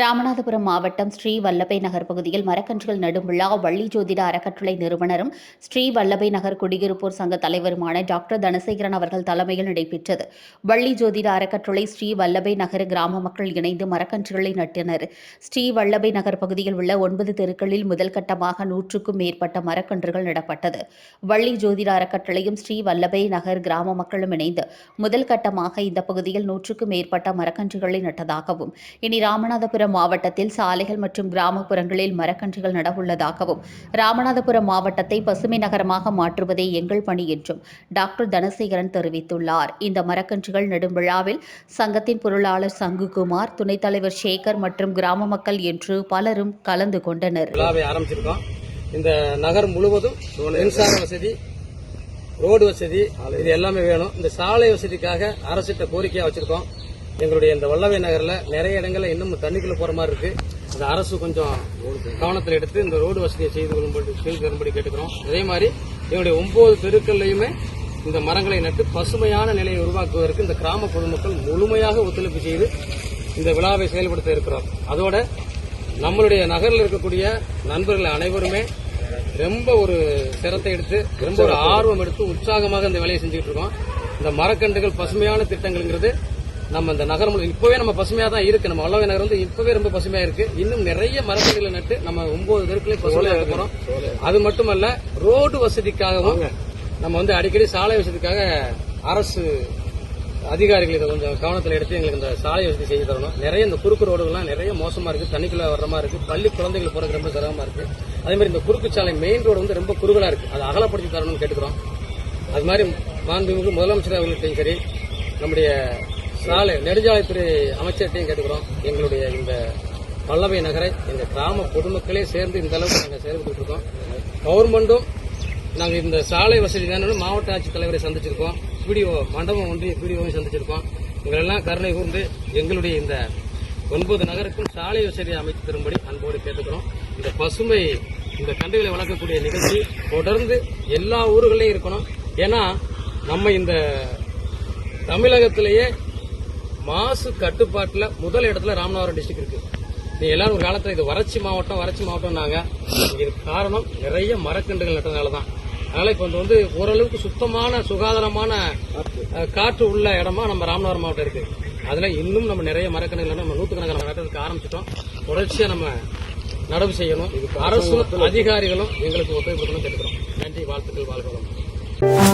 ராமநாதபுரம் மாவட்டம் ஸ்ரீ வல்லபை நகர் பகுதியில் மரக்கன்றுகள் நடும் விழா வள்ளி ஜோதிட அறக்கட்டளை நிறுவனரும் ஸ்ரீ வல்லபை நகர் குடியிருப்போர் சங்க தலைவருமான டாக்டர் தனசேகரன் அவர்கள் தலைமையில் நடைபெற்றது. வள்ளி ஜோதிட அறக்கட்டளை ஸ்ரீ வல்லபை நகர கிராம மக்கள் இணைந்து மரக்கன்றுகளை நட்டினர். ஸ்ரீ வல்லபை நகர் பகுதியில் உள்ள ஒன்பது தெருக்களில் முதல் கட்டமாக நூற்றுக்கும் மேற்பட்ட மரக்கன்றுகள் நடப்பட்டது. வள்ளி ஜோதிட அறக்கட்டளையும் ஸ்ரீ வல்லபை நகர் கிராம மக்களும் இணைந்து முதல் கட்டமாக இந்த பகுதியில் நூற்றுக்கும் மேற்பட்ட மரக்கன்றுகளை நட்டதாகவும் இனி ராமநாதபுரம் ராமநாதபுரம் மாவட்டத்தில் சாலைகள் மற்றும் கிராமப்புறங்களில் மரக்கன்றுகள் நடவுள்ளதாகவும் ராமநாதபுரம் மாவட்டத்தை பசுமை நகரமாக மாற்றுவதே எங்கள் பணி என்றும் டாக்டர் தனசேகரன் தெரிவித்துள்ளார். இந்த மரக்கன்றுகள் நடும் விழாவில் சங்கத்தின் பொருளாளர் சங்குகுமார் துணைத் தலைவர் சேகர் மற்றும் கிராம மக்கள் என்று பலரும் கலந்து கொண்டனர். இந்த நகர் முழுவதும் மின்சார வசதி ரோடு வசதி இது எல்லாமே வேணும். இந்த சாலை வசதிக்காக அரசிட்ட கோரிக்கையா வச்சிருக்கோம். எங்களுடைய இந்த வல்லவை நகரில் நிறைய இடங்களில் இன்னும் தண்ணிக்குள்ள போகிற மாதிரி இருக்கு. இந்த அரசு கொஞ்சம் கவனத்தில் எடுத்து இந்த ரோடு வசதியை செய்து கொள்ளும்படி செய்து தரும்படி கேட்டுக்கிறோம். அதே மாதிரி எங்களுடைய ஒன்பது தெருக்கள்லையுமே இந்த மரங்களை நட்டு பசுமையான நிலையை உருவாக்குவதற்கு இந்த கிராம பொதுமக்கள் முழுமையாக ஒத்துழைப்பு செய்து இந்த விழாவை செயல்படுத்த இருக்கிறோம் அதோட நம்மளுடைய நகரில் இருக்கக்கூடிய நண்பர்கள் அனைவருமே ரொம்ப ஒரு சிரத்தை எடுத்து ரொம்ப ஒரு ஆர்வம் எடுத்து உற்சாகமாக இந்த வேலையை செஞ்சுக்கிட்டு இருக்கோம். இந்த மரக்கன்றுகள் பசுமையான திட்டங்கள்ங்கிறது நம்ம இந்த நகரம் இப்பவே நம்ம பசுமையா தான் இருக்கு. நம்ம வல்லவை நகர் வந்து இப்பவே ரொம்ப பசுமையா இருக்கு. இன்னும் நிறைய மரக்கன்றுகளை நட்டு நம்ம ஒன்பது தெருக்களையும் பசுமையா இருக்க போறோம். அது மட்டுமல்ல ரோடு வசதிக்காகவும் நம்ம வந்து அடிக்கடி சாலை வசதிக்காக அரசு அதிகாரிகள் இதை கொஞ்சம் கவனத்தில் எடுத்து எங்களுக்கு இந்த சாலை வசதி செய்து தரணும். நிறைய இந்த குறுக்கு ரோடுகள்லாம் நிறைய மோசமா இருக்கு தண்ணிக்குள்ள வர்ற மாதிரி இருக்கு பள்ளி குழந்தைகள் போறதுக்கு ரொம்ப சிரமமா இருக்கு. அதே மாதிரி இந்த குறுக்கு சாலை மெயின் ரோடு வந்து ரொம்ப குறுகலா இருக்கு. அதை அகலப்படுத்தி தரணும்னு கேட்டுக்கிறோம். அது மாதிரி மாண்புமிகு முதலமைச்சர் அவர்கள்ட்டையும் சரி நம்முடைய சாலை நெடுஞ்சாலைத்துறை அமைச்சர்கிட்டையும் கேட்டுக்கிறோம். எங்களுடைய இந்த பல்லவை நகரை இந்த கிராம பொதுமக்களே சேர்ந்து இந்த அளவுக்கு நாங்கள் செயல்பட்டு இருக்கோம். கவர்மெண்ட்டும் நாங்கள் இந்த சாலை வசதி வேணும்னு மாவட்ட ஆட்சித்தலைவரை சந்திச்சிருக்கோம். பிடிஓ மண்டபம் ஒன்றிய பிடிஓவையும் சந்திச்சிருக்கோம். இவரெல்லாம் கருணை கூர்ந்து எங்களுடைய இந்த ஒன்பது நகருக்கும் சாலை வசதியை அமைத்து தரும்படி அன்போடு கேட்டுக்கிறோம். இந்த பசுமை இந்த கண்டுகளை வளர்க்கக்கூடிய நிகழ்ச்சி தொடர்ந்து எல்லா ஊர்களையும் இருக்கணும். ஏன்னா நம்ம இந்த தமிழகத்திலேயே மாசு கட்டுப்பாட்டுல முதல் இடத்துல ராமநாதபுரம் டிஸ்ட்ரிக்ட் இருக்கு. நீ எல்லாரும் ஒரு காலத்துல இது வறட்சி மாவட்டம் வறட்சி மாவட்டம் நாங்க இதுக்கு காரணம் நிறைய மரக்கன்றுகள் நட்டதுனால தான் அதனால இப்ப வந்து ஓரளவுக்கு சுத்தமான சுகாதாரமான காற்று உள்ள இடமா நம்ம ராமநாதபுரம் மாவட்டம் இருக்கு. அதுல இன்னும் நம்ம நிறைய மரக்கன்றுகள் நம்ம நூற்றுக்கணக்கான நட்டதுக்கு ஆரம்பிச்சிட்டோம். தொடர்ச்சியா நம்ம நடவு செய்யணும். அரசும் அதிகாரிகளும் எங்களுக்கு ஒத்துழைப்பு கொடுக்கணும்னு கேட்டுக்கிறோம். நன்றி வாழ்த்துக்கள் வாழ்க்கை